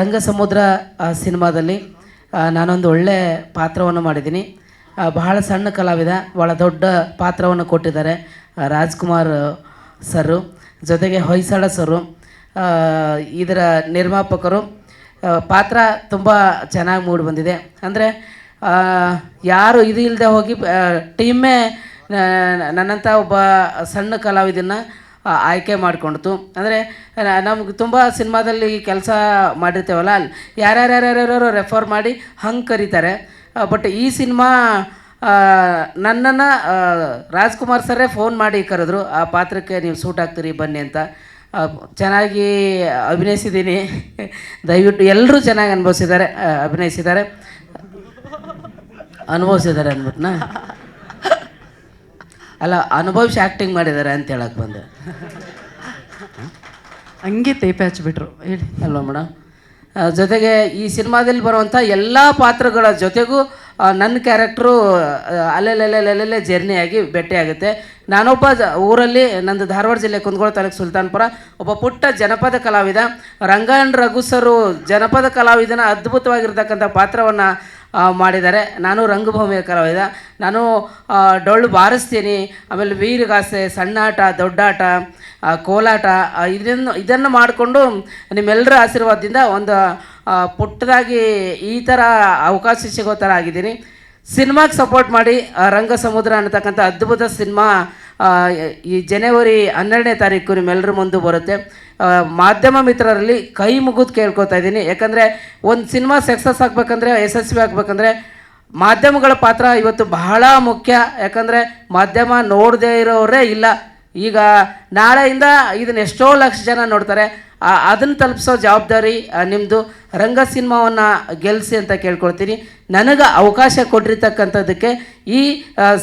ರಂಗಸಮುದ್ರ ಸಿನಿಮಾದಲ್ಲಿ ನಾನೊಂದು ಒಳ್ಳೆ ಪಾತ್ರವನ್ನು ಮಾಡಿದ್ದೀನಿ. ಬಹಳ ಸಣ್ಣ ಕಲಾವಿದ ಭಾಳ ದೊಡ್ಡ ಪಾತ್ರವನ್ನು ಕೊಟ್ಟಿದ್ದಾರೆ ರಾಜ್ಕುಮಾರ್ ಸರು ಜೊತೆಗೆ ಹೊಯ್ಸಳ ಸರು ಇದರ ನಿರ್ಮಾಪಕರು. ಪಾತ್ರ ತುಂಬ ಚೆನ್ನಾಗಿ ಮೂಡಿ ಬಂದಿದೆ ಅಂದರೆ ಯಾರು ಇದು ಇಲ್ಲದೆ ಹೋಗಿ ಟೀಮೇ ನನ್ನಂಥ ಒಬ್ಬ ಸಣ್ಣ ಕಲಾವಿದನ್ನ ಆಯ್ಕೆ ಮಾಡಿಕೊಂಡಿತು. ಅಂದರೆ ನಮ್ಗೆ ತುಂಬ ಸಿನಿಮಾದಲ್ಲಿ ಕೆಲಸ ಮಾಡಿರ್ತೇವಲ್ಲ, ಅಲ್ಲಿ ಯಾರ್ಯಾರ್ಯಾರ್ಯಾರ್ಯಾರು ರೆಫರ್ ಮಾಡಿ ಹಂಗೆ ಕರೀತಾರೆ. ಬಟ್ ಈ ಸಿನಿಮಾ ನನ್ನನ್ನು ರಾಜ್ಕುಮಾರ್ ಸರೇ ಫೋನ್ ಮಾಡಿ ಕರೆದ್ರು, ಆ ಪಾತ್ರಕ್ಕೆ ನೀವು ಸೂಟ್ ಆಗ್ತೀರಿ, ಬನ್ನಿ ಅಂತ. ಚೆನ್ನಾಗಿ ಅಭಿನಯಿಸಿದ್ದೀನಿ. ದಯವಿಟ್ಟು ಎಲ್ಲರೂ ಚೆನ್ನಾಗಿ ಅನುಭವಿಸಿದ್ದಾರೆ ಅಭಿನಯಿಸಿದ್ದಾರೆ. ಅನುಭವಿಸಿದ್ದಾರೆ ಅಂದ್ಬಿಟ್ನಾ? ಅಲ್ಲ ಅನುಭವಿಸಿ ಆ್ಯಕ್ಟಿಂಗ್ ಮಾಡಿದ್ದಾರೆ ಅಂತ ಹೇಳಕ್ಕೆ ಬಂದೆ. ಹಂಗೆ ತೇಪೆ ಹಚ್ಬಿಟ್ರು ಹೇಳಿ. ಅಲ್ವಾ ಮೇಡಮ್? ಜೊತೆಗೆ ಈ ಸಿನಿಮಾದಲ್ಲಿ ಬರುವಂಥ ಎಲ್ಲ ಪಾತ್ರಗಳ ಜೊತೆಗೂ ನನ್ನ ಕ್ಯಾರೆಕ್ಟ್ರು ಅಲ್ಲೆಲ್ಲೆಲ್ಲೆಲ್ಲೆಲ್ಲೇ ಜರ್ನಿ ಆಗಿ ಭೇಟಿಯಾಗುತ್ತೆ ನಾನೊಬ್ಬ ಜ- ಊರಲ್ಲಿ ನಂದು ಧಾರವಾಡ ಜಿಲ್ಲೆ ಕುಂದಗೋಳ ತಾಲೂಕು ಸುಲ್ತಾನ್ಪುರ ಒಬ್ಬ ಪುಟ್ಟ ಜನಪದ ಕಲಾವಿದ. ರಂಗಾಯಣ್ ರಘು ಸರು ಜನಪದ ಕಲಾವಿದನ ಅದ್ಭುತವಾಗಿರ್ತಕ್ಕಂಥ ಪಾತ್ರವನ್ನು ಮಾಡಿದ್ದಾರೆ. ನಾನು ರಂಗಭೂಮಿಯ ಕಲಾವಿದ. ನಾನು ಡೊಳ್ಳು ಬಾರಿಸ್ತೀನಿ. ಆಮೇಲೆ ವೀರಗಾಸೆ, ಸಣ್ಣಾಟ, ದೊಡ್ಡಾಟ ಕೋಲಾಟ ಇದನ್ನು ಇದನ್ನು ಮಾಡಿಕೊಂಡು ನಿಮ್ಮೆಲ್ಲರ ಆಶೀರ್ವಾದದಿಂದ ಒಂದು ಪುಟ್ಟದಾಗಿ ಈ ಥರ ಅವಕಾಶ ಸಿಗೋ ಥರ ಆಗಿದ್ದೀನಿ. ಸಿನಿಮಾಗೆ ಸಪೋರ್ಟ್ ಮಾಡಿ ರಂಗ ಸಮುದ್ರ ಅನ್ನತಕ್ಕಂಥ ಅದ್ಭುತ ಸಿನಿಮಾ ಈ ಜನವರಿ ಹನ್ನೆರಡನೇ ತಾರೀಕು ನಿಮ್ಮೆಲ್ಲರ ಮುಂದೆ ಬರುತ್ತೆ. ಮಾಧ್ಯಮ ಮಿತ್ರರಲ್ಲಿ ಕೈ ಮುಗಿದು ಕೇಳ್ಕೊತಾ ಇದ್ದೀನಿ. ಯಾಕಂದರೆ ಒಂದು ಸಿನಿಮಾ ಸಕ್ಸಸ್ ಆಗಬೇಕಂದ್ರೆ, ಯಶಸ್ವಿ ಆಗಬೇಕಂದ್ರೆ ಮಾಧ್ಯಮಗಳ ಪಾತ್ರ ಇವತ್ತು ಬಹಳ ಮುಖ್ಯ. ಯಾಕಂದರೆ ಮಾಧ್ಯಮ ನೋಡದೇ ಇರೋರೇ ಇಲ್ಲ. ಈಗ ನಾಳೆಯಿಂದ ಇದನ್ನ ಎಷ್ಟೋ ಲಕ್ಷ ಜನ ನೋಡ್ತಾರೆ. ಅದನ್ನು ತಲುಪಿಸೋ ಜವಾಬ್ದಾರಿ ನಿಮ್ಮದು ರಂಗ ಸಿನಿಮಾವನ್ನು ಗೆಲ್ಲಿಸಿ ಅಂತ ಕೇಳ್ಕೊಳ್ತೀನಿ. ನನಗೆ ಅವಕಾಶ ಕೊಟ್ಟಿರ್ತಕ್ಕಂಥದ್ದಕ್ಕೆ ಈ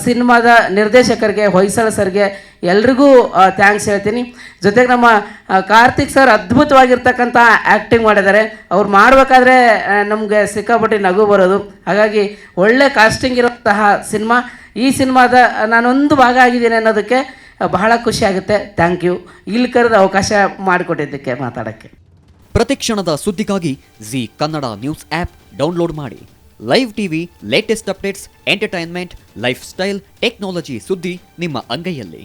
ಸಿನಿಮಾದ ನಿರ್ದೇಶಕರಿಗೆ, ಹೊಯ್ಸಳ ಸರ್ಗೆ ಎಲ್ರಿಗೂ ಥ್ಯಾಂಕ್ಸ್ ಹೇಳ್ತೀನಿ. ಜೊತೆಗೆ ನಮ್ಮ ಕಾರ್ತಿಕ್ ಸರ್ ಅದ್ಭುತವಾಗಿರ್ತಕ್ಕಂಥ ಆ್ಯಕ್ಟಿಂಗ್ ಮಾಡಿದ್ದಾರೆ. ಅವ್ರು ಮಾಡಬೇಕಾದ್ರೆ ನಮಗೆ ಸಿಕ್ಕಾಪಟ್ಟೆ ನಗು ಬರೋದು. ಹಾಗಾಗಿ ಒಳ್ಳೆ ಕಾಸ್ಟಿಂಗ್ ಇರೋಂತಹ ಸಿನಿಮಾ. ಈ ಸಿನಿಮಾದ ನಾನೊಂದು ಭಾಗ ಆಗಿದ್ದೀನಿ ಅನ್ನೋದಕ್ಕೆ ಬಹಳ ಖುಷಿ ಆಗುತ್ತೆ. ಥ್ಯಾಂಕ್ ಯು ಇಲ್ಲಿ ಕರೆದ ಅವಕಾಶ ಮಾಡಿಕೊಟ್ಟಿದ್ದಕ್ಕೆ ಮಾತಾಡೋಕ್ಕೆ. ಪ್ರತಿಕ್ಷಣದ ಸುದ್ದಿಗಾಗಿ Zee Kannada news app download ಮಾಡಿ. Live TV latest updates entertainment life style technology ಸುದ್ದಿ ನಿಮ್ಮ ಅಂಗೈಯಲ್ಲಿ.